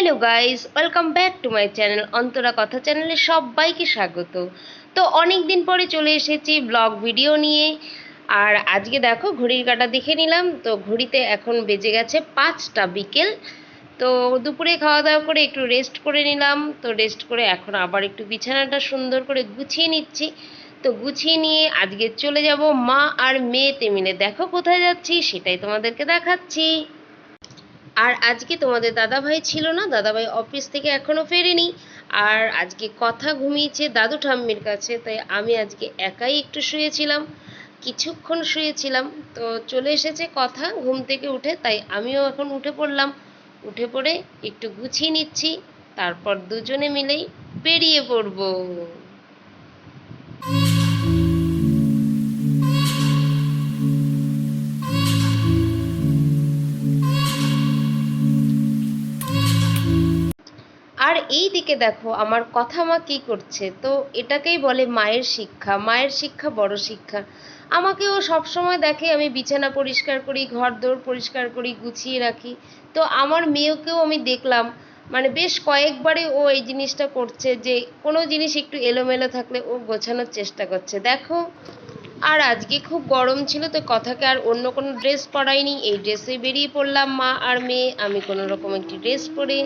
Hello guys welcome back to my channel Antara কথা চ্যানেলে সবাইকে স্বাগত। তো অনেক দিন পরে চলে এসেছি ব্লগ ভিডিও নিয়ে। আর আজকে দেখো, ঘড়ির কাটা দেখে নিলাম। তো ঘড়িতে এখন বেজে গেছে পাঁচটা বিকেল। তো দুপুরে খাওয়া দাওয়া করে একটু রেস্ট করে নিলাম। তো রেস্ট করে এখন আবার একটু বিছানাটা সুন্দর করে গুছিয়ে নিচ্ছি। তো গুছিয়ে নিয়ে আজকে চলে যাব মা আর মেয়েতে মিলে। দেখো কোথায় যাচ্ছি, সেটাই তোমাদেরকে দেখাচ্ছি। আর আজকে তোমাদের দাদাভাই ছিল না, দাদাভাই অফিস থেকে এখনও ফেরেনি। আর আজকে কথা ঘুমিয়েছে দাদু ঠাম্মির কাছে, তাই আমি আজকে একাই একটু শুয়েছিলাম, কিছুক্ষণ শুয়েছিলাম। তো চলে এসেছে কথা ঘুম থেকে উঠে, তাই আমিও এখন উঠে পড়লাম। উঠে পড়ে একটু গুছিয়ে নিচ্ছি, তারপর দুজনে মিলেই বেরিয়ে পড়ব। আর এই দিকে দেখো, আমার কথা মা কি করছে? তো এটাকেই বলে মায়ের শিক্ষা। মায়ের শিক্ষা বড় শিক্ষা। আমাকে ও সবসময় দেখে, আমি বিছানা পরিষ্কার করি ঘর দৌড় পরিষ্কার করি, গুছিয়ে রাখি। তো আমার মেয়েকেও আমি দেখলাম। মানে বেশ কয়েকবারে ও এই জিনিসটা করছে যে, কোনো জিনিস একটু এলোমেলো থাকলে ও গোছানোর চেষ্টা করছে। দেখো, আর আজকে খুব গরম ছিল, তো কথাকে আর অন্য কোনো ড্রেস পরাইনি। এই ড্রেসে বেরিয়ে পড়লাম মা আর মেয়ে। আমি কোনো রকম একটি ড্রেস পরে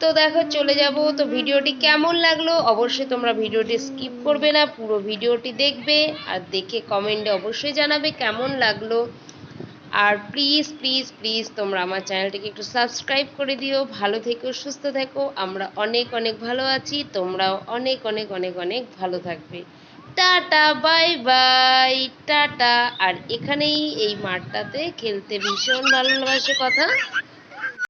তো দেখো চলে যাব। তো ভিডিওটি কেমন লাগল অবশ্যই তোমরা ভিডিওটি স্কিপ করবে না, পুরো ভিডিওটি দেখবে আর দেখে কমেন্টে অবশ্যই জানাবে কেমন লাগল। আর প্লিজ প্লিজ প্লিজ তোমরা আমার চ্যানেলটিকে একটু সাবস্ক্রাইব করে দিও। ভালো থেকো, সুস্থ থেকো। আমরা অনেক অনেক ভালো আছি। তোমরাও অনেক অনেক অনেক অনেক ভালো থাকবে। Tata, bye bye, tata. আর এখানেই এই মাঠটাতে খেলতে ভীষণ ভালোবাসে কথা।